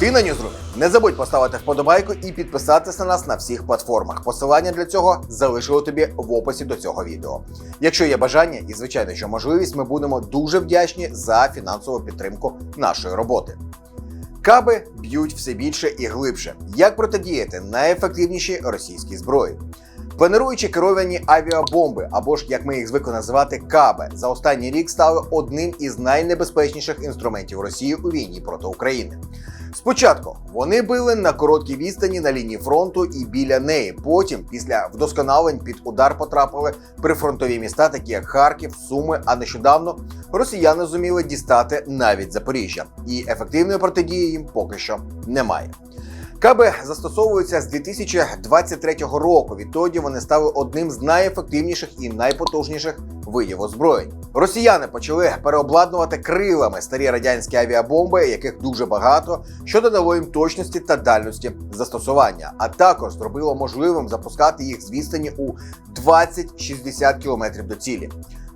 Ти на Ньюзрумі. Не забудь поставити вподобайку і підписатися на нас на всіх платформах. Посилання для цього залишили тобі в описі до цього відео. Якщо є бажання і звичайно, що можливість, ми будемо дуже вдячні за фінансову підтримку нашої роботи. Каби б'ють все більше і глибше. Як протидіяти найефективнішій російській зброї? Плануючи керовані авіабомби, або ж як ми їх звикли називати каби, за останній рік стали одним із найнебезпечніших інструментів Росії у війні проти України. Спочатку вони били на короткій відстані на лінії фронту і біля неї. Потім, після вдосконалень, під удар потрапили прифронтові міста, такі як Харків, Суми. А нещодавно росіяни зуміли дістати навіть Запоріжжя, і ефективної протидії їм поки що немає. Каби застосовуються з 2023 року. Відтоді вони стали одним з найефективніших і найпотужніших видів озброєнь. Росіяни почали переобладнувати крилами старі радянські авіабомби, яких дуже багато, що додало їм точності та дальності застосування, а також зробило можливим запускати їх з відстані у 20-60 км до цілі.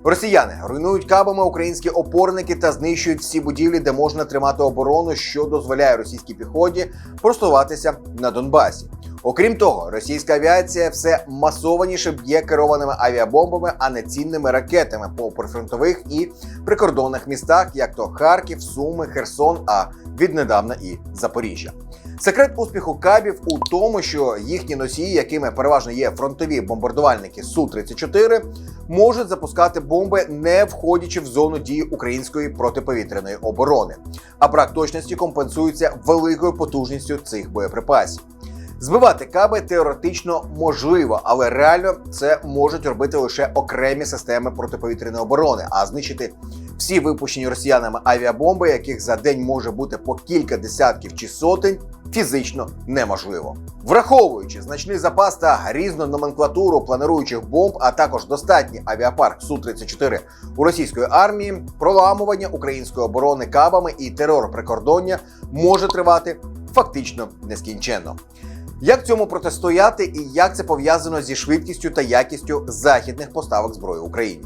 Росіяни руйнують кабами українські опорники та знищують всі будівлі, де можна тримати оборону, що дозволяє російській піхоті просуватися на Донбасі. Окрім того, російська авіація все масованіше б'є керованими авіабомбами, а не цінними ракетами по прифронтових і прикордонних містах, як то Харків, Суми, Херсон, а віднедавна і Запоріжжя. Секрет успіху кабів у тому, що їхні носії, якими переважно є фронтові бомбардувальники Су-34, можуть запускати бомби, не входячи в зону дії української протиповітряної оборони. А брак точності компенсується великою потужністю цих боєприпасів. Збивати каби теоретично можливо, але реально це можуть робити лише окремі системи протиповітряної оборони, а знищити всі випущені росіянами авіабомби, яких за день може бути по кілька десятків чи сотень, фізично неможливо. Враховуючи значний запас та різну номенклатуру плануючих бомб, а також достатній авіапарк Су-34 у російської армії, проламування української оборони кабами і терор прикордоння може тривати фактично нескінченно. Як цьому протистояти і як це пов'язано зі швидкістю та якістю західних поставок зброї Україні?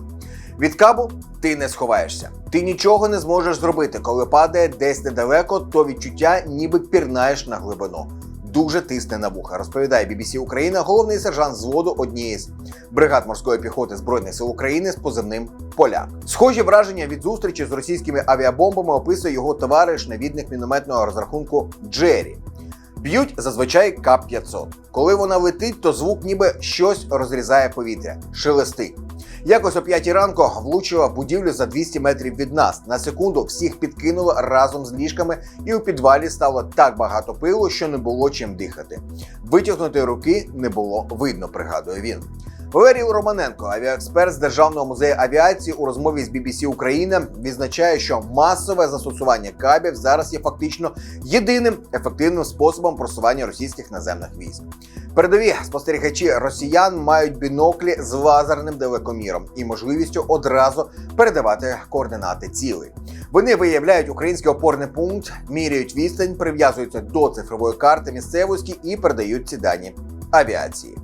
Від кабу ти не сховаєшся. Ти нічого не зможеш зробити, коли падає десь недалеко, то відчуття ніби пірнаєш на глибину. Дуже тисне на вуха, розповідає BBC Україна, головний сержант зводу однієї з бригад морської піхоти збройних сил України з позивним Поляк. Схожі враження від зустрічі з російськими авіабомбами описує його товариш, навідник мінометного розрахунку Джері. Б'ють зазвичай К-500. Коли вона летить, то звук ніби щось розрізає повітря, шелестить. Якось о п'ятій ранку влучила будівлю за 200 метрів від нас. На секунду всіх підкинуло разом з ліжками, і у підвалі стало так багато пилу, що не було чим дихати. Витягнути руки не було видно, пригадує він. Валерій Романенко, авіаексперт з Державного музею авіації, у розмові з BBC Україна відзначає, що масове застосування кабів зараз є фактично єдиним ефективним способом просування російських наземних військ. Передові спостерігачі росіян мають біноклі з лазерним далекоміром і можливістю одразу передавати координати цілей. Вони виявляють український опорний пункт, міряють відстань, прив'язуються до цифрової карти місцевості і передають ці дані авіації.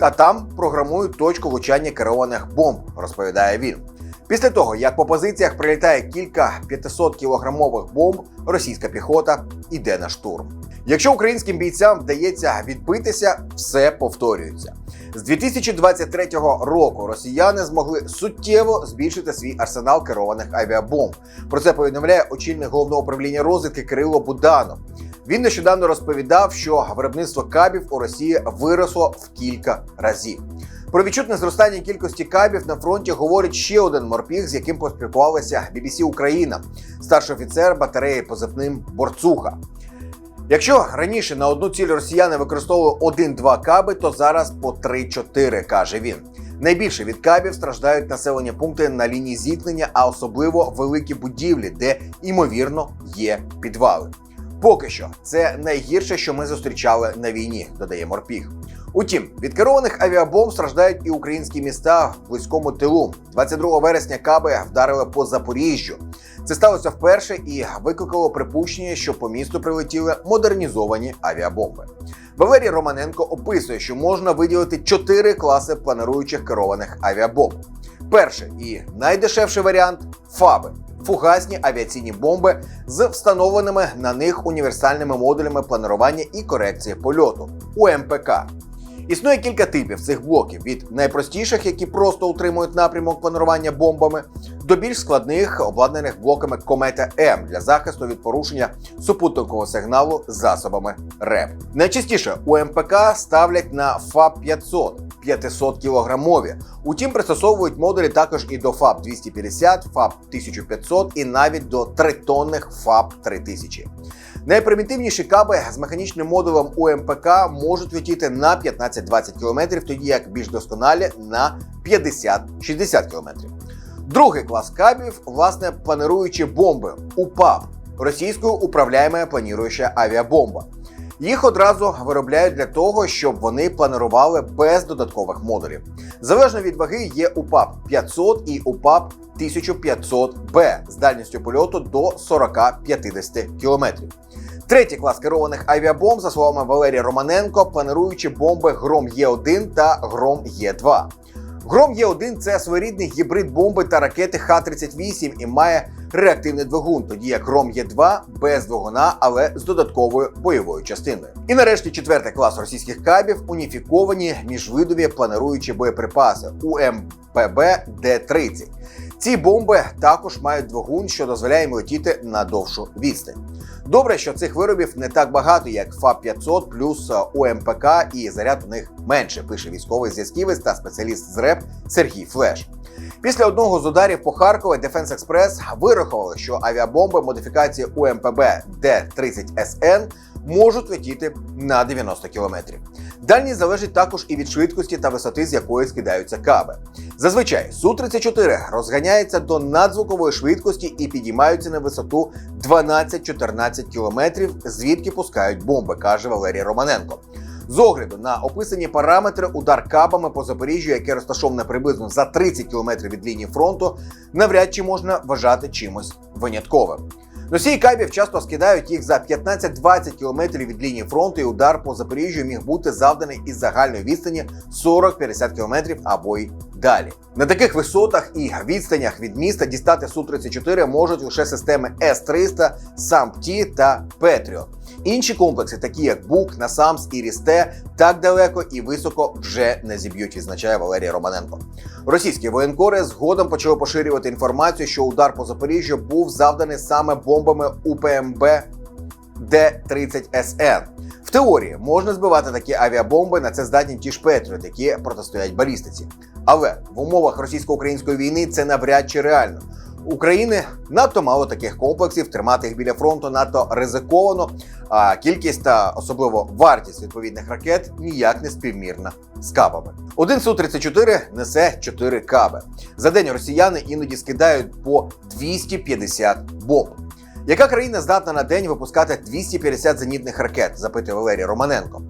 Та там програмують точку влучання керованих бомб, розповідає він. Після того, як по позиціях прилітає кілька 500 кілограмових бомб, російська піхота йде на штурм. Якщо українським бійцям вдається відбитися, все повторюється. З 2023 року росіяни змогли суттєво збільшити свій арсенал керованих авіабомб. Про це повідомляє очільник головного управління розвідки Кирило Буданов. Він нещодавно розповідав, що виробництво кабів у Росії виросло в кілька разів. Про відчутне зростання кількості кабів на фронті говорить ще один морпіг, з яким поспілкувалася BBC Україна, старший офіцер батареї позивним Борцуха. Якщо раніше на одну ціль росіяни використовували 1-2 каби, то зараз по 3-4, каже він. Найбільше від кабів страждають населені пункти на лінії зіткнення, а особливо великі будівлі, де ймовірно є підвали. Поки що це найгірше, що ми зустрічали на війні, додає Морпіг. Утім, від керованих авіабомб страждають і українські міста в близькому тилу. 22 вересня каби вдарили по Запоріжжю. Це сталося вперше і викликало припущення, що по місту прилетіли модернізовані авіабомби. Валерій Романенко описує, що можна виділити чотири класи плануючих керованих авіабомб. Перший і найдешевший варіант ФАБи. Фугасні авіаційні бомби з встановленими на них універсальними модулями планування і корекції польоту УМПК. Існує кілька типів цих блоків: від найпростіших, які просто утримують напрямок планування бомбами, до більш складних, обладнаних блоками комета М для захисту від порушення супутникового сигналу засобами РЕП. Найчастіше УМПК ставлять на ФАП 500 500 кілограмові. Утім, пристосовують модулі також і до ФАП 250, ФАП 1500 і навіть до тритонних ФАП 3000. Найпримітивніші каби з механічним модулем УМПК можуть летіти на 15-20 км, тоді як більш досконалі на 50-60 км. Другий клас кабів, власне, планируючі бомби УПАП російською управляєма планіруюча авіабомба. Їх одразу виробляють для того, щоб вони планували без додаткових модулів. Залежно від ваги є УПАП 500 і УПАП 1500Б з дальністю польоту до 40-50 км. Третій клас керованих авіабомб, за словами Валерія Романенко, плануючі бомби Гром Є1 та Гром Є2. Гром Є1 це своєрідний гібрид бомби та ракети Х-38 і має реактивний двигун, тоді як Гром Є2 без двигуна, але з додатковою бойовою частиною. І нарешті четвертий клас російських кабів уніфіковані міжвидові плануючі боєприпаси УМПБ Д-30. Ці бомби також мають двигун, що дозволяє летіти на довшу відстань. Добре, що цих виробів не так багато, як ФАП 500 плюс УМПК, і заряд у них менше, пише військовий зв'язківець та спеціаліст з РЕП Сергій Флеш. Після одного з ударів по Харкові Defense Express вирахували, що авіабомби модифікації УМПБ Д-30СН можуть летіти на 90 кілометрів. Дальність залежить також і від швидкості та висоти, з якої скидаються каби. Зазвичай Су-34 розганяється до надзвукової швидкості і підіймаються на висоту 12-14 кілометрів, звідки пускають бомби, каже Валерій Романенко. З огляду на описані параметри удар кабами по Запоріжжю, яке розташоване приблизно за 30 кілометрів від лінії фронту, навряд чи можна вважати чимось винятковим. Носії кабів часто скидають їх за 15-20 кілометрів від лінії фронту, і удар по Запоріжжю міг бути завданий із загальної відстані 40-50 кілометрів або й далі. На таких висотах і відстанях від міста дістати Су-34 можуть лише системи С-300, САМПТІ та Петріот. Інші комплекси, такі як Бук, Насамс і Рісте, так далеко і високо вже не зіб'ють, відзначає Валерій Романенко. Російські воєнкори згодом почали поширювати інформацію, що удар по Запоріжжю був завданий саме бомбами УПМБ Д-30СН. В теорії можна збивати такі авіабомби, на це здатні ті ж Петріот, які протистоять балістиці. Але в умовах російсько-української війни це навряд чи реально. України надто мало таких комплексів, тримати їх біля фронту надто ризиковано. А кількість та особливо вартість відповідних ракет ніяк не співмірна з кабами. Один су 34 несе 4 каби. За день росіяни іноді скидають по 250 бомб. Яка країна здатна на день випускати 250 зенітних ракет? запитує Валерій Романенко.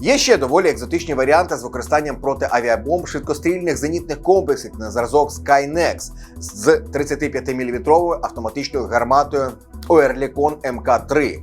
Є ще доволі екзотичні варіанти з використанням протиавіабомб швидкострільних зенітних комплексів на зразок Skynex з 35-мм автоматичною гарматою Оерлікон МК-3.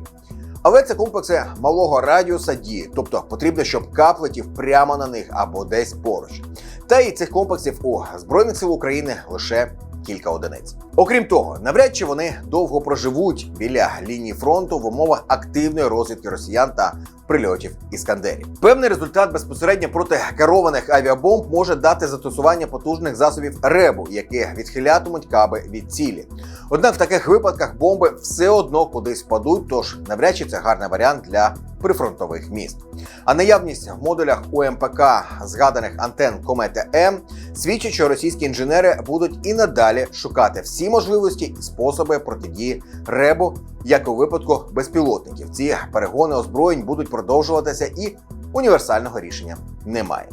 Але це комплекси малого радіуса дії, тобто потрібно, щоб кап летів прямо на них або десь поруч. Та і цих комплексів у Збройних сил України лише кілька одиниць. Окрім того, навряд чи вони довго проживуть біля лінії фронту в умовах активної розвідки росіян та прильотів іскандерів. Певний результат безпосередньо проти керованих авіабомб може дати застосування потужних засобів ребу, які відхилятимуть каби від цілі. Однак в таких випадках бомби все одно кудись впадуть, тож навряд чи це гарний варіант для прифронтових міст. А наявність в модулях УМПК згаданих антен Комета М свідчить, що російські інженери будуть і надалі шукати всі можливості і способи протидії ребу, як у випадку безпілотників. Ці перегони озброєнь будуть продовжуватися, і універсального рішення немає.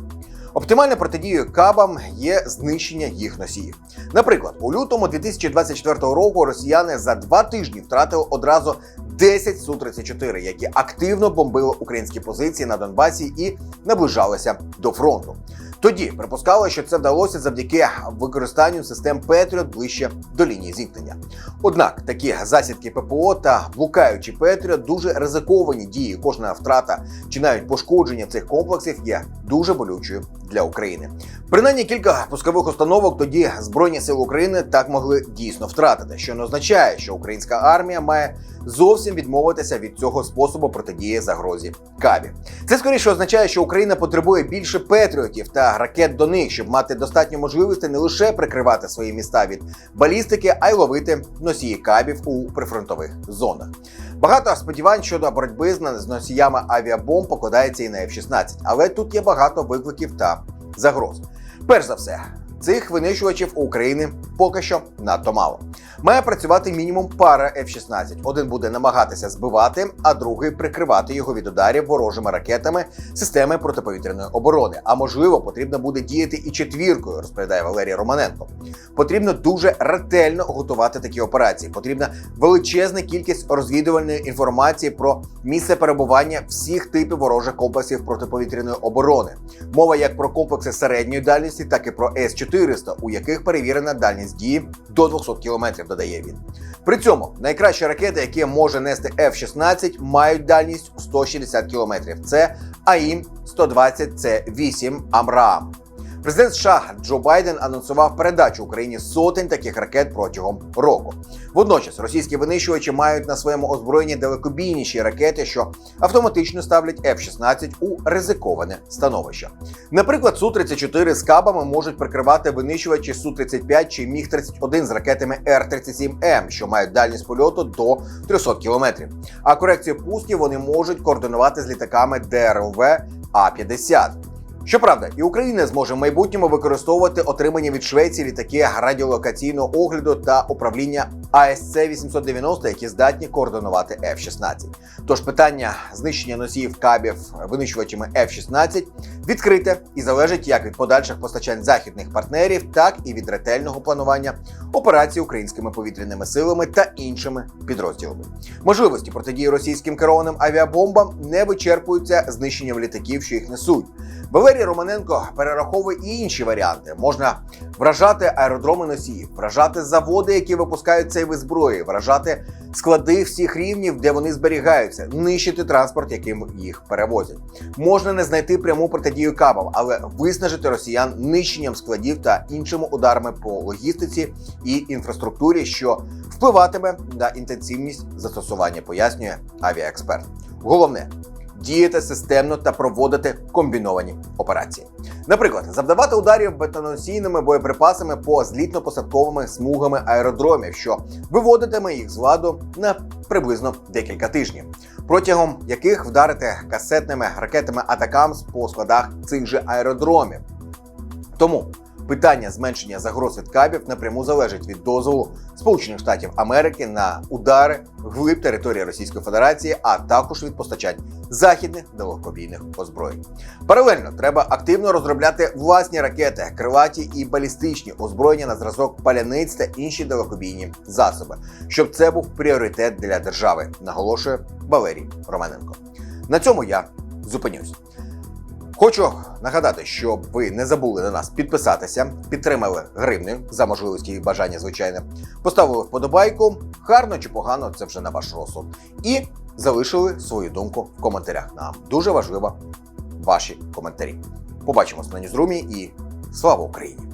Оптимальною протидією кабам є знищення їх носіїв. Наприклад, у лютому 2024 року росіяни за два тижні втратили одразу 10 Су-34, які активно бомбили українські позиції на Донбасі і наближалися до фронту. Тоді припускали, що це вдалося завдяки використанню систем Петріот ближче до лінії зіткнення. Однак такі засідки ППО та блукаючі Петріот дуже ризиковані дії. Кожна втрата чи навіть пошкодження цих комплексів є дуже болючою для України. Принаймні кілька пускових установок тоді Збройні сили України так могли дійсно втратити, що не означає, що українська армія має зовсім відмовитися від цього способу протидії загрозі Кабі. Це скоріше означає, що Україна потребує більше петріотів та ракет до них, щоб мати достатньо можливостей не лише прикривати свої міста від балістики, а й ловити носії кабів у прифронтових зонах. Багато сподівань щодо боротьби з носіями авіабомб покладається і на F-16, але тут є багато викликів та загроз. Перш за все, цих винищувачів у України поки що надто мало. Має працювати мінімум пара F-16. Один буде намагатися збивати, а другий прикривати його від ударів ворожими ракетами системи протиповітряної оборони. А можливо, потрібно буде діяти і четвіркою, розповідає Валерій Романенко. Потрібно дуже ретельно готувати такі операції. Потрібна величезна кількість розвідувальної інформації про місце перебування всіх типів ворожих комплексів протиповітряної оборони. Мова як про комплекси середньої дальності, так і про С-400, у яких перевірена дальність дії до 200 кілометрів, додає він. При цьому найкращі ракети, які може нести F-16, мають дальність у 160 кілометрів. Це АІМ 120 це 8 Амраам. Президент США Джо Байден анонсував передачу Україні сотень таких ракет протягом року. Водночас російські винищувачі мають на своєму озброєнні далекобійніші ракети, що автоматично ставлять F-16 у ризиковане становище. Наприклад, Су-34 з кабами можуть прикривати винищувачі Су-35 чи Міг-31 з ракетами Р-37М, що мають дальність польоту до 300 кілометрів. А корекцію пусків вони можуть координувати з літаками ДРЛВ А-50. Щоправда, і Україна зможе в майбутньому використовувати отримані від Швеції літаки радіолокаційного огляду та управління АСЦ 890, які здатні координувати F-16. Тож питання знищення носіїв кабів винищувачами F-16 відкрите і залежить як від подальших постачань західних партнерів, так і від ретельного планування операцій українськими повітряними силами та іншими підрозділами. Можливості протидії російським керованим авіабомбам не вичерпуються знищенням літаків, що їх несуть. Валерій Романенко перераховує і інші варіанти. Можна вражати аеродроми носіїв, вражати заводи, які випускають цей вид зброї, вражати склади всіх рівнів, де вони зберігаються, нищити транспорт, яким їх перевозять. Можна не знайти пряму протидію кабам, але виснажити росіян нищенням складів та іншими ударами по логістиці і інфраструктурі, що впливатиме на інтенсивність застосування, пояснює авіаексперт. Головне діяти системно та проводити комбіновані операції. Наприклад, завдавати ударів бетоносійними боєприпасами по злітно-посадковими смугами аеродромів, що виводитиме їх з ладу на приблизно декілька тижнів, протягом яких вдарити касетними ракетами Атакамс по складах цих же аеродромів. Тому питання зменшення загроз від кабів напряму залежить від дозволу Сполучених Штатів Америки на удари вглиб території Російської Федерації, а також від постачань західних далекобійних озброєнь. Паралельно треба активно розробляти власні ракети, крилаті і балістичні озброєння на зразок паляниць та інші далекобійні засоби, щоб це був пріоритет для держави, наголошує Валерій Романенко. На цьому я зупинюсь. Хочу нагадати, щоб ви не забули на нас підписатися, підтримали гривню за можливості і бажання, звичайно, поставили вподобайку, гарно чи погано, це вже на ваш розсуд, і залишили свою думку в коментарях. Нам дуже важливо ваші коментарі. Побачимось на Ньюзрумі і слава Україні!